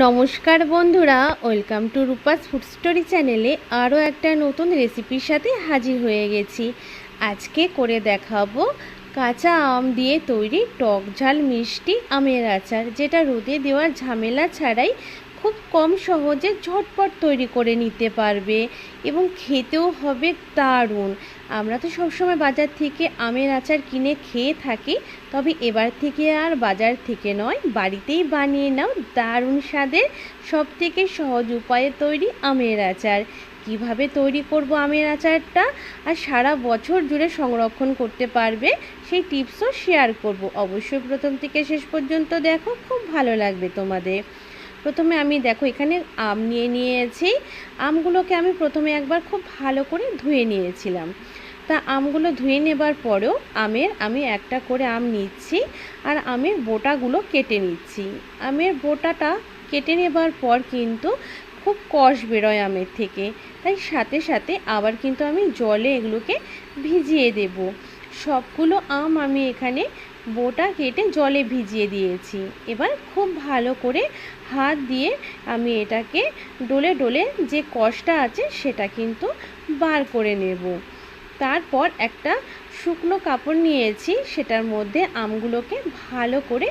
নমস্কার বন্ধুরা welcome to Rupa's food story চ্যানেলে আরও একটা নতুন রেসিপির সাথে হাজির হয়ে গেছি। আজকে করে দেখাবো কাঁচা আম দিয়ে তৈরি টক ঝাল মিষ্টি আমের আচার, যেটা রোদে দেওয়ার ঝামেলা ছাড়াই খুব কম সহজে ঝটপট তৈরি করে নিতে পারবে এবং খেতেও হবে দারুণ। আমরা তো সবসময় বাজার থেকে আমের আচার কিনে খেয়ে থাকি, তবে এবার থেকে আর বাজার থেকে নয়, বাড়িতেই বানিয়ে নাও দারুণ স্বাদের সব থেকে সহজ উপায়ে তৈরি আমের আচার। কীভাবে তৈরি করব আমের আচারটা? আর সারা বছর জুড়ে সংরক্ষণ করতে পারবে? সেই টিপসও শেয়ার করব। অবশ্যই প্রথম থেকে শেষ পর্যন্ত দেখো, খুব ভালো লাগবে তোমাদের। প্রথমে আমি দেখো এখানে আম নিয়ে নিয়েছি। আমগুলোকে আমি প্রথমে একবার খুব ভালো করে ধুয়ে নিয়েছিলাম। তা আমগুলো ধুয়ে নেবার পরেও আমের আমি একটা করে আম নিচ্ছি আর আমের বোটাগুলো কেটে নিচ্ছি। আমের বোটাটা কেটে নেবার পর কিন্তু খুব কষ বেরোয় আমের থেকে। তাই সাথে সাথে আবার কিন্তু আমি জলে এগুলোকে ভিজিয়ে দেব। সবগুলো আম আমি এখানে বোটা কেটে জলে ভিজিয়ে দিয়েছি। এবার খুব ভালো করে হাত দিয়ে আমি এটাকে ডলে ডলে যে কষটা আছে সেটা কিন্তু বার করে নেব। তারপর একটা শুকনো কাপড় নিয়েছি, সেটার মধ্যে আমগুলোকে ভালো করে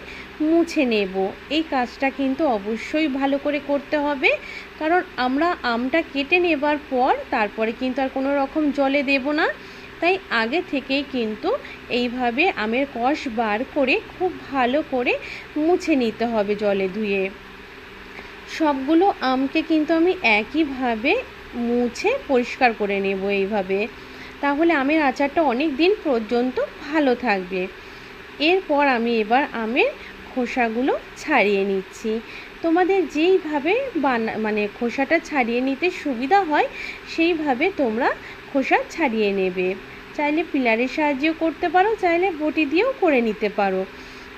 মুছে নেব। এই কাজটা কিন্তু অবশ্যই ভালো করে করতে হবে, কারণ আমরা আমটা কেটে নেবার পর তারপরে কিন্তু আর কোনো রকম জলে দেব না। তাই আগে থেকেই কিন্তু এইভাবে আমের কষ বার করে খুব ভালো করে মুছে নিতে হবে জলে ধুয়ে। সবগুলো আমকে কিন্তু আমি একইভাবে মুছে পরিষ্কার করে নেব এইভাবে। তাহলে আমের আচারটা অনেক দিন পর্যন্ত ভালো থাকবে। এরপর আমি এবার আমের খোসাগুলো ছাড়িয়ে নিচ্ছি। তোমাদের যেইভাবে বানা মানে খোসাটা ছাড়িয়ে নিতে সুবিধা হয়, সেইভাবে তোমরা খোসা ছাড়িয়ে নেবে। চাইলে পিলারের সাহায্যেও করতে পারো, চাইলে বটি দিয়েও করে নিতে পারো।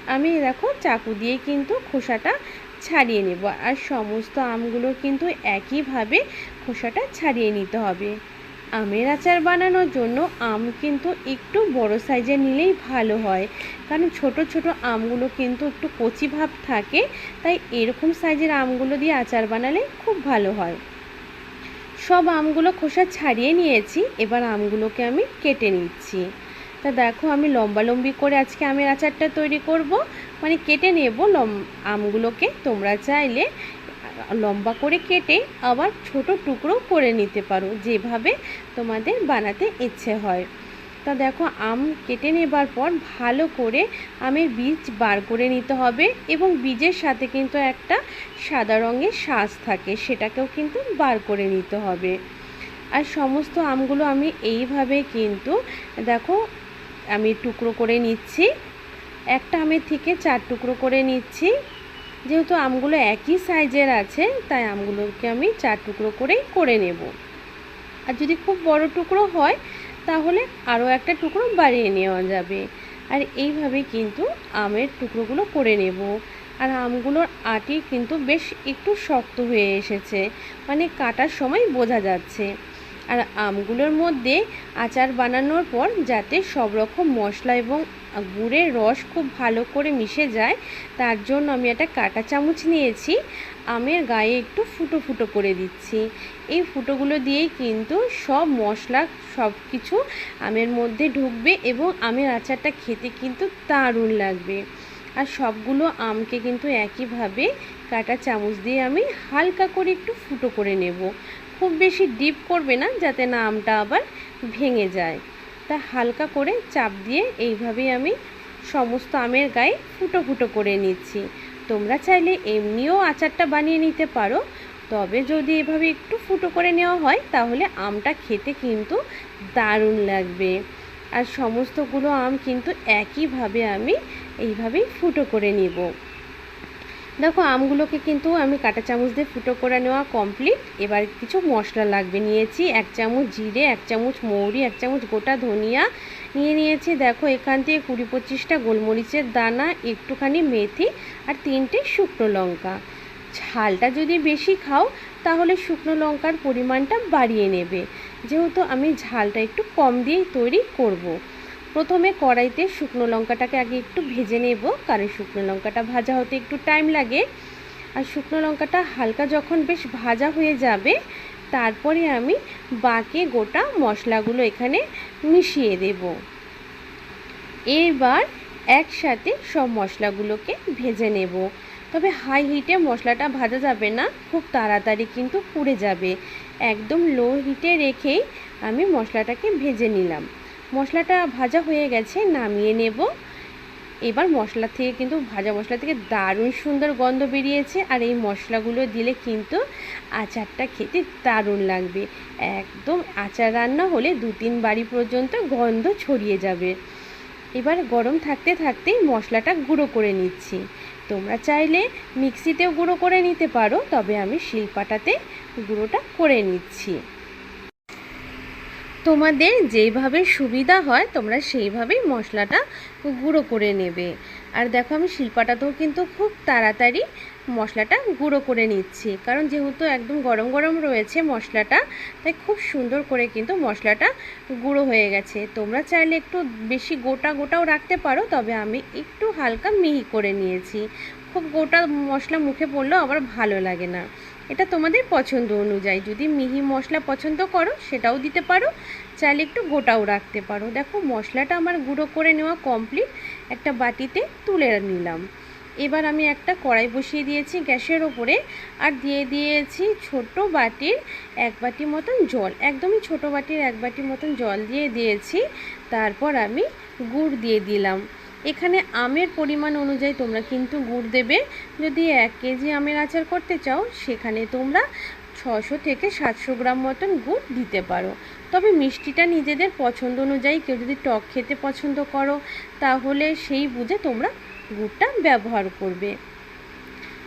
আমি দেখো চাকু দিয়ে কিন্তু খোসাটা ছাড়িয়ে নেব। আর সমস্ত আমগুলো কিন্তু একইভাবে খোসাটা ছাড়িয়ে নিতে হবে। আমের আচার বানানোর জন্য আম কিন্তু একটু বড় সাইজে নিলেই ভালো হয়। কারণ ছোট ছোট আমগুলো কিন্তু একটু কচি ভাব থাকে, তাই এরকম সাইজের আমগুলো দিয়ে আচার বানালে খুব ভালো হয়। সব আমগুলো খোসা ছাড়িয়ে নিয়েছি, এবার আমগুলোকে আমি কেটে নিচ্ছি। তা দেখো আমি লম্বা লম্বি করে আজকে আমের আচারটা তৈরি করব। মানে কেটে নেব আমগুলোকে, তোমরা চাইলে লম্বা করে কেটে আবার ছোট টুকরো করে নিতে পারো, যেভাবে তোমাদের বানাতে ইচ্ছে হয়। তা দেখো, আম কেটে নেবার পর ভালো করে আমের বীজ বার করে নিতে হবে এবং বীজের সাথে কিন্তু একটা সাদা রঙের শ্বাস থাকে, সেটাকেও কিন্তু বার করে নিতে হবে। আর সমস্ত আমগুলো আমি এইভাবে কিন্তু দেখো, আমি টুকরো করে নিচ্ছি। একটা আমের থেকে চার টুকরো করে নিচ্ছি। যেহেতু আমগুলো একই সাইজের আছে, তাই আমগুলোকে আমি চার টুকরো করেই করে নেব। আর যদি খুব বড় টুকরো হয়, তাহলে আরও একটা টুকরো বাড়িয়ে নেওয়া যাবে। আর এইভাবে কিন্তু আমের টুকরোগুলো করে নেব। আর আমগুলোর আটি কিন্তু বেশ একটু শক্ত হয়ে এসেছে মানে কাটার সময় বোঝা যাচ্ছে। আর আমগুলোর মধ্যে আচার বানানোর পর যাতে সব রকম মশলা এবং গুড়ের রস খুব ভালো করে মিশে যায়, তার জন্য আমি একটা কাঁটা চামচ নিয়েছি। আমের গায়ে একটু ফুটো ফুটো করে দিচ্ছি। এই ফুটোগুলো দিয়েই কিন্তু সব মশলা সব কিছু আমের মধ্যে ঢুকবে এবং আমের আচারটা খেতে কিন্তু দারুণ লাগবে। আর সবগুলো আমকে কিন্তু একইভাবে কাটা চামচ দিয়ে আমি হালকা করে একটু ফুটো করে নেব। খুব বেশি ডিপ করবে না, যাতে না আমটা আবার ভেঙে যায়। তা হালকা করে চাপ দিয়ে এইভাবেই আমি সমস্ত আমের গায়ে ফুটো ফুটো করে নিচ্ছি। তোমরা চাইলে এমনিও আচারটা বানিয়ে নিতে পারো, তবে যদি এভাবে একটু ফুটো করে নেওয়া হয়, তাহলে আমটা খেতে কিন্তু দারুণ লাগবে। আর সমস্তগুলো আম কিন্তু একইভাবে আমি এইভাবেই ফুটো করে নিব। দেখো, আমগুলোকে কিন্তু আমি কাঁটা চামচ দিয়ে ফুটো করে নেওয়া কমপ্লিট এবার কিছু মশলা লাগবে, নিয়েছি এক চামচ জিরে, এক চামচ মৌরি, এক চামচ গোটা ধনিয়া নিয়ে নিয়েছি। দেখো, এখান থেকে কুড়ি পঁচিশটা গোলমরিচের দানা, একটুখানি মেথি আর তিনটে শুকনো লঙ্কা। ঝালটা যদি বেশি খাও, তাহলে শুকনো লঙ্কার পরিমাণটা বাড়িয়ে নেবে। যেহেতু আমি ঝালটা একটু কম দিয়েই তৈরি করব। প্রথমে কড়াইতে শুকনো লঙ্কাটাকে আগে একটু ভেজে নেব, কারণ শুকনো লঙ্কাটা ভাজা হতে একটু টাইম লাগে। আর শুকনো লঙ্কাটা হালকা যখন বেশ ভাজা হয়ে যাবে, তারপরে আমি বাকি গোটা মশলাগুলো এখানে মিশিয়ে দেব। এবার একসাথে সব মশলাগুলোকে ভেজে নেব। তবে হাই হিটে মশলাটা ভাজা যাবে না, খুব তাড়াতাড়ি কিন্তু পুড়ে যাবে। একদম লো হিটে রেখেই আমি মশলাটাকে ভেজে নিলাম। মশলাটা ভাজা হয়ে গেছে, নামিয়ে নেব। এবার মশলা থেকে কিন্তু ভাজা মশলা থেকে দারুণ সুন্দর গন্ধ বেরিয়েছে, আর এই মশলাগুলো দিলে কিন্তু আচারটা খেতে দারুণ লাগবে। একদম আচার রান্না হলে দু তিন বাড়ি পর্যন্ত গন্ধ ছড়িয়ে যাবে। এবার গরম থাকতে থাকতেই মশলাটা গুঁড়ো করে নিচ্ছি। তোমরা চাইলে মিক্সিতেও গুঁড়ো করে নিতে পারো, তবে আমি শিলপাটাতে গুঁড়োটা করে নিচ্ছি। তোমাদের যেভাবে সুবিধা হয়, তোমরা সেইভাবেই মশলাটা গুঁড়ো করে নেবে। আর দেখো আমি শিল্পাটাতেও কিন্তু খুব তাড়াতাড়ি মশলাটা গুঁড়ো করে নিচ্ছি। কারণ যেহেতু একদম গরম গরম রয়েছে মশলাটা, তাই খুব সুন্দর করে কিন্তু মশলাটা গুঁড়ো হয়ে গেছে। তোমরা চাইলে একটু বেশি গোটা গোটাও রাখতে পারো, তবে আমি একটু হালকা মিহি করে নিয়েছি। খুব গোটা মশলা মুখে পড়লেও আবার ভালো লাগে না। এটা তোমাদের পছন্দ অনুযায়ী। যদি মিহি মশলা পছন্দ করো, সেটাও দিতে পারো। চাইলে একটু গোটাও রাখতে পারো। দেখো, মশলাটা আমার গুঁড়ো করে নেওয়া কমপ্লিট একটা বাটিতে তুলে নিলাম। এবার আমি একটা কড়াই বসিয়ে দিয়েছি গ্যাসের ওপরে আর দিয়ে দিয়েছি ছোট বাটির এক বাটি মতন জল। একদমই ছোট বাটির এক বাটি মতন জল দিয়ে দিয়েছি। তারপর আমি গুড় দিয়ে দিলাম। এখানে আমের পরিমাণ অনুযায়ী তোমরা কিন্তু গুড় দেবে। যদি এক কেজি আমের আচার করতে চাও, সেখানে তোমরা ছশো থেকে সাতশো গ্রাম মতন গুড় দিতে পারো। তবে মিষ্টিটা নিজেদের পছন্দ অনুযায়ী কেউ যদি টক খেতে পছন্দ করো, তাহলে সেই বুঝে তোমরা গুড়টা ব্যবহার করবে।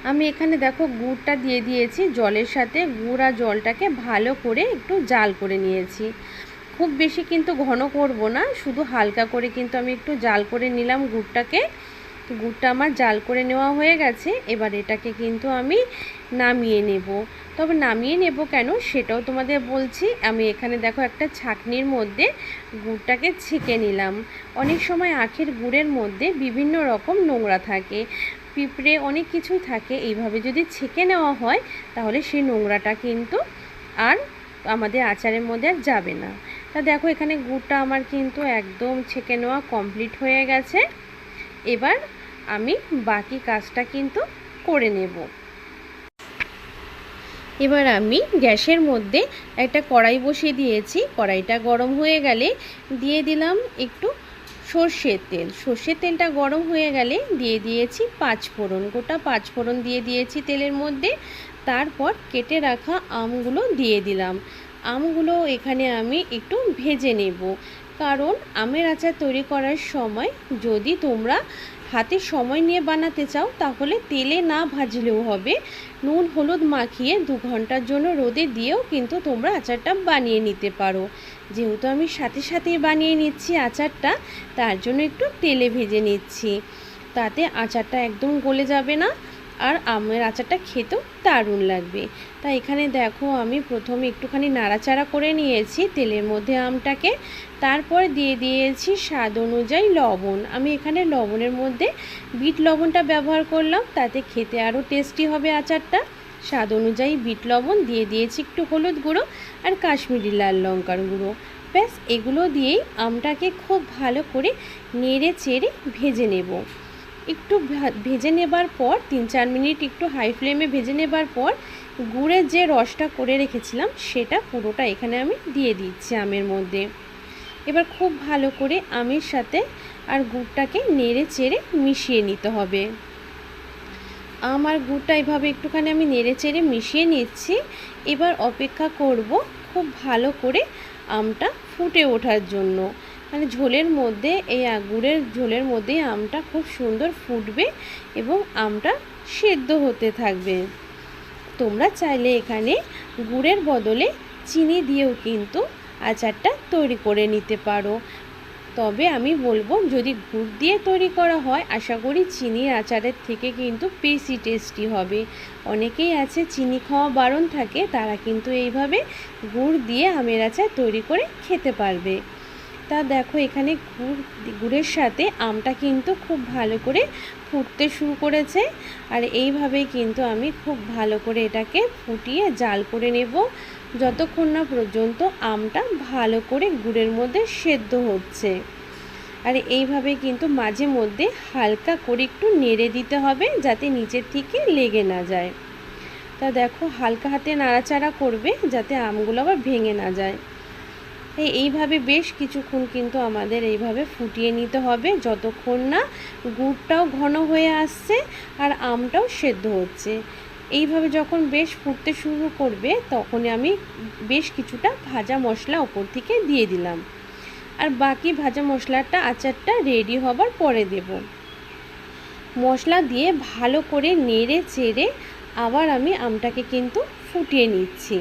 আমি এখানে দেখো গুড়টা দিয়ে দিয়েছি, জলের সাথে গুড় আর জলটাকে ভালো করে একটু জাল করে নিয়েছি। খুব বেশি কিন্তু ঘন করব না, শুধু হালকা করে কিন্তু আমি একটু জাল করে নিলাম গুড়টাকে। গুড়টা আমার জাল করে নেওয়া হয়ে গেছে। এবার এটাকে কিন্তু আমি নামিয়ে নেব। তবে নামিয়ে নেব কেন সেটাও তোমাদের বলছি। আমি এখানে দেখো একটা ছাকনির মধ্যে গুড়টাকে ছেঁকে নিলাম। অনেক সময় আখের গুড়ের মধ্যে বিভিন্ন রকম নোংরা থাকে। পিঁপড়ে অনেক কিছুই থাকে। এইভাবে যদি ছেঁকে নেওয়া হয়, তাহলে সেই নোংরাটা কিন্তু আর আমাদের আচারের মধ্যে আর যাবে না। তা দেখো এখানে গুড়টা আমার কিন্তু একদম ছেঁকে নেওয়া কমপ্লিট হয়ে গেছে। এবার আমি বাকি কাজটা কিন্তু করে নেব। এবার আমি গ্যাসের মধ্যে একটা কড়াই বসিয়ে দিয়েছি। কড়াইটা গরম হয়ে গেলে দিয়ে দিলাম একটু সর্ষের তেল। সর্ষের তেলটা গরম হয়ে গেলে দিয়ে দিয়েছি পাঁচ ফোড়ন। গোটা পাঁচ ফোড়ন দিয়ে দিয়েছি তেলের মধ্যে। তারপর কেটে রাখা আমগুলো দিয়ে দিলাম। আমগুলো এখানে আমি একটু ভেজে নেব। কারণ আমের আচার তৈরি করার সময় যদি তোমরা হাতে সময় নিয়ে বানাতে চাও, তাহলে তেলে না ভাজলেও হবে। নুন, হলুদ মাখিয়ে দু ঘণ্টার জন্য রোদে দিয়েও কিন্তু তোমরা আচারটা বানিয়ে নিতে পারো। যেহেতু আমি সাথে সাথে বানিয়ে নিচ্ছি আচারটা, তার জন্য একটু তেলে ভেজে নিচ্ছি। তাতে আচারটা একদম গলে যাবে না। আর আমের আচারটা খেতেও দারুণ লাগবে। তা এখানে দেখো আমি প্রথমে একটুখানি নাড়াচাড়া করে নিয়েছি, তেলের মধ্যে আমটাকে। তারপর দিয়ে দিয়েছি স্বাদ অনুযায়ী লবণ। আমি এখানে লবণের মধ্যে বিট লবণটা ব্যবহার করলাম, তাতে খেতে আরও টেস্টি হবে আচারটা। স্বাদ অনুযায়ী বিট লবণ, দিয়ে দিয়েছি একটু হলুদ গুঁড়ো আর কাশ্মীরি লাল লঙ্কার গুঁড়ো। ব্যাস, এগুলো দিয়েই আমটাকে খুব ভালো করে নেড়ে চেড়ে ভেজে নেব। একটু ভেজে নেবার পর, তিন চার মিনিট একটু হাই ফ্লেমে ভেজে নেবার পর, গুড়ের যে রসটা করে রেখেছিলাম, সেটা পুরোটা এখানে আমি দিয়ে দিচ্ছি আমের মধ্যে। এবার খুব ভালো করে আমের সাথে আর গুড়টাকে নেড়ে চেড়ে মিশিয়ে নিতে হবে। আম আর গুড়টা এভাবে একটুখানি আমি নেড়ে চেড়ে মিশিয়ে নিচ্ছি। এবার অপেক্ষা করব খুব ভালো করে আমটা ফুটে ওঠার জন্য। মানে ঝোলের মধ্যে, এই গুড়ের ঝোলের মধ্যে আমটা খুব সুন্দর ফুটবে এবং আমটা সেদ্ধ হতে থাকবে। তোমরা চাইলে এখানে গুড়ের বদলে চিনি দিয়েও কিন্তু আচারটা তৈরি করে নিতে পারো। তবে আমি বলব, যদি গুড় দিয়ে তৈরি করা হয়, আশা করি চিনির আচারের থেকে কিন্তু বেশি টেস্টি হবে। অনেকেই আছে, চিনি খাওয়া বারণ থাকে, তারা কিন্তু এইভাবে গুড় দিয়ে আমের আচার তৈরি করে খেতে পারবে। তা দেখো এখানে গুড়, গুড়ের সাথে আমটা কিন্তু খুব ভালো করে ফুটতে শুরু করেছে। আর এইভাবেই কিন্তু আমি খুব ভালো করে এটাকে ফুটিয়ে জাল করে নেব। যতক্ষণ না পর্যন্ত আমটা ভালো করে গুড়ের মধ্যে সেদ্ধ হচ্ছে। আর এইভাবে কিন্তু মাঝে মধ্যে হালকা করে একটু নেড়ে দিতে হবে যাতে নিচের থেকে লেগে না যায়। তা দেখো হালকা হাতে নাড়াচাড়া করবে যাতে আমগুলো আবার ভেঙে না যায়। এই এইভাবে বেশ কিছুক্ষণ কিন্তু আমাদের এইভাবে ফুটিয়ে নিতে হবে। যতক্ষণ না গুড়টাও ঘন হয়ে আসছে আর আমটাও সেদ্ধ হচ্ছে। এইভাবে যখন বেশ ফুটতে শুরু করবে তখন আমি বেশ কিছুটা ভাজা মশলা ওপর থেকে দিয়ে দিলাম। আর বাকি ভাজা মশলাটা, আচারটা রেডি হবার পরে দেব। মশলা দিয়ে ভালো করে নেড়ে চেড়ে আবার আমি আমটাকে কিন্তু ফুটিয়ে নিচ্ছি।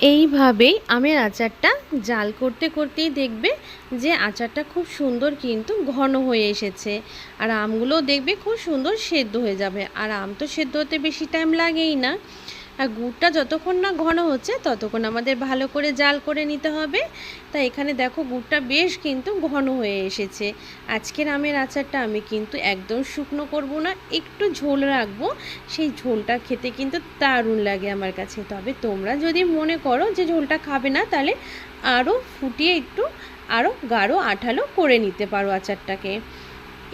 এইভাবেই আমের আচারটা জাল করতে করতেই দেখবে যে আচারটা খুব সুন্দর কিন্তু ঘন হয়ে এসেছে। আর আমগুলো দেখবে খুব সুন্দর সেদ্ধ হয়ে যাবে। আর আম তো সেদ্ধ হতে বেশি টাইম লাগেই না। আর গুড়টা যতক্ষণ না ঘন হচ্ছে, ততক্ষণ আমাদের ভালো করে জাল করে নিতে হবে। তা এখানে দেখো গুড়টা বেশ কিন্তু ঘন হয়ে এসেছে। আজকের আমের আচারটা আমি কিন্তু একদম শুকনো করব না, একটু ঝোল রাখব। সেই ঝোলটা খেতে কিন্তু দারুণ লাগে আমার কাছে। তবে তোমরা যদি মনে করো যে ঝোলটা খাবে না, তাহলে আরও ফুটিয়ে একটু আরও গাঢ় আঠালো করে নিতে পারো আচারটাকে।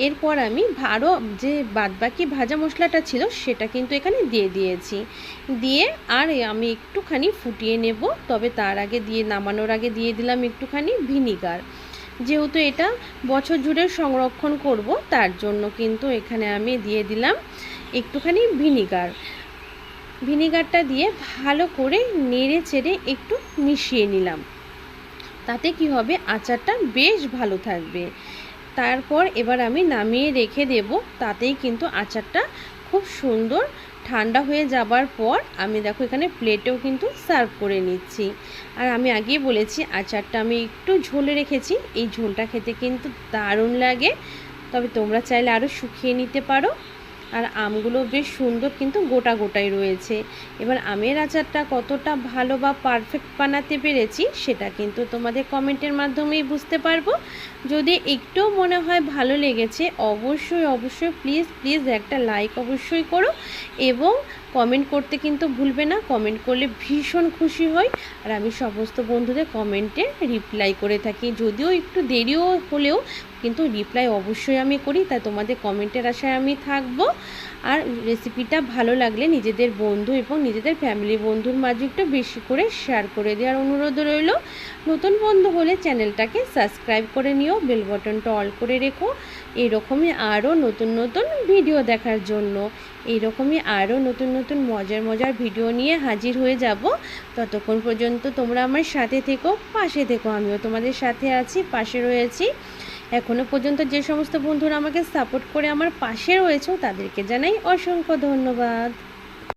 এরপর আমি আরও যে বাদবাকি ভাজা মশলাটা ছিল সেটা কিন্তু এখানে দিয়ে দিয়েছি। দিয়ে আর আমি একটুখানি ফুটিয়ে নেব, তবে তার আগে দিয়ে, নামানোর আগে দিয়ে দিলাম একটুখানি ভিনিগার। যেহেতু এটা বছর জুড়ে সংরক্ষণ করব, তার জন্য কিন্তু এখানে আমি দিয়ে দিলাম একটুখানি ভিনিগার। ভিনিগারটা দিয়ে ভালো করে নেড়ে চেড়ে একটু মিশিয়ে নিলাম। তাতে কি হবে? আচারটা বেশ ভালো থাকবে। তারপর এবার আমি নামিয়ে রেখে দেব। তাতেই কিন্তু আচারটা খুব সুন্দর ঠান্ডা হয়ে যাবার পর আমি দেখো এখানে প্লেটেও কিন্তু সার্ভ করে নিচ্ছি। আর আমি আগেই বলেছি, আচারটা আমি একটু ঝোলে রেখেছি। এই ঝোলটা খেতে কিন্তু দারুণ লাগে। তবে তোমরা চাইলে আরও শুকিয়ে নিতে পারো। আর আমগুলো বেশ সুন্দর কিন্তু গোটা গোটাই রয়েছে। এবার আমের আচারটা কতটা ভালো বা পারফেক্ট বানাতে পেরেছি সেটা কিন্তু তোমাদের কমেন্টের মাধ্যমেই বুঝতে পারব। যদি একটু মনে হয় ভালো লেগেছে, অবশ্যই অবশ্যই প্লিজ প্লিজ একটা লাইক অবশ্যই করো এবং কমেন্ট করতে কিন্তু ভুলবে না। কমেন্ট করলে ভীষণ খুশি হই। আর আমি সমস্ত বন্ধুদের কমেন্টে রিপ্লাই করে থাকি। যদিও একটু দেরিও হলেও কিন্তু রিপ্লাই অবশ্যই আমি করি, তাই তোমাদের কমেন্টের আশায় আমি থাকব। আর রেসিপিটা ভালো লাগলে নিজেদের বন্ধু এবং নিজেদের ফ্যামিলি বন্ধুর মাঝে একটু বেশি করে শেয়ার করে দেওয়ার অনুরোধ রইল। নতুন বন্ধু হলে চ্যানেলটাকে সাবস্ক্রাইব করে নিও বেল বটনটা অল করে রেখো। এরকমই আরও নতুন নতুন ভিডিও দেখার জন্য। এইরকমই আরও নতুন নতুন মজার মজার ভিডিও নিয়ে হাজির হয়ে যাব। ততক্ষণ পর্যন্ত তোমরা আমার সাথে থেকো, পাশে থেকো। আমিও তোমাদের সাথে আছি, পাশে রয়েছি। এখনও পর্যন্ত যে সমস্ত বন্ধুরা আমাকে সাপোর্ট করে আমার পাশে রয়েছে তাদেরকে জানাই অসংখ্য ধন্যবাদ।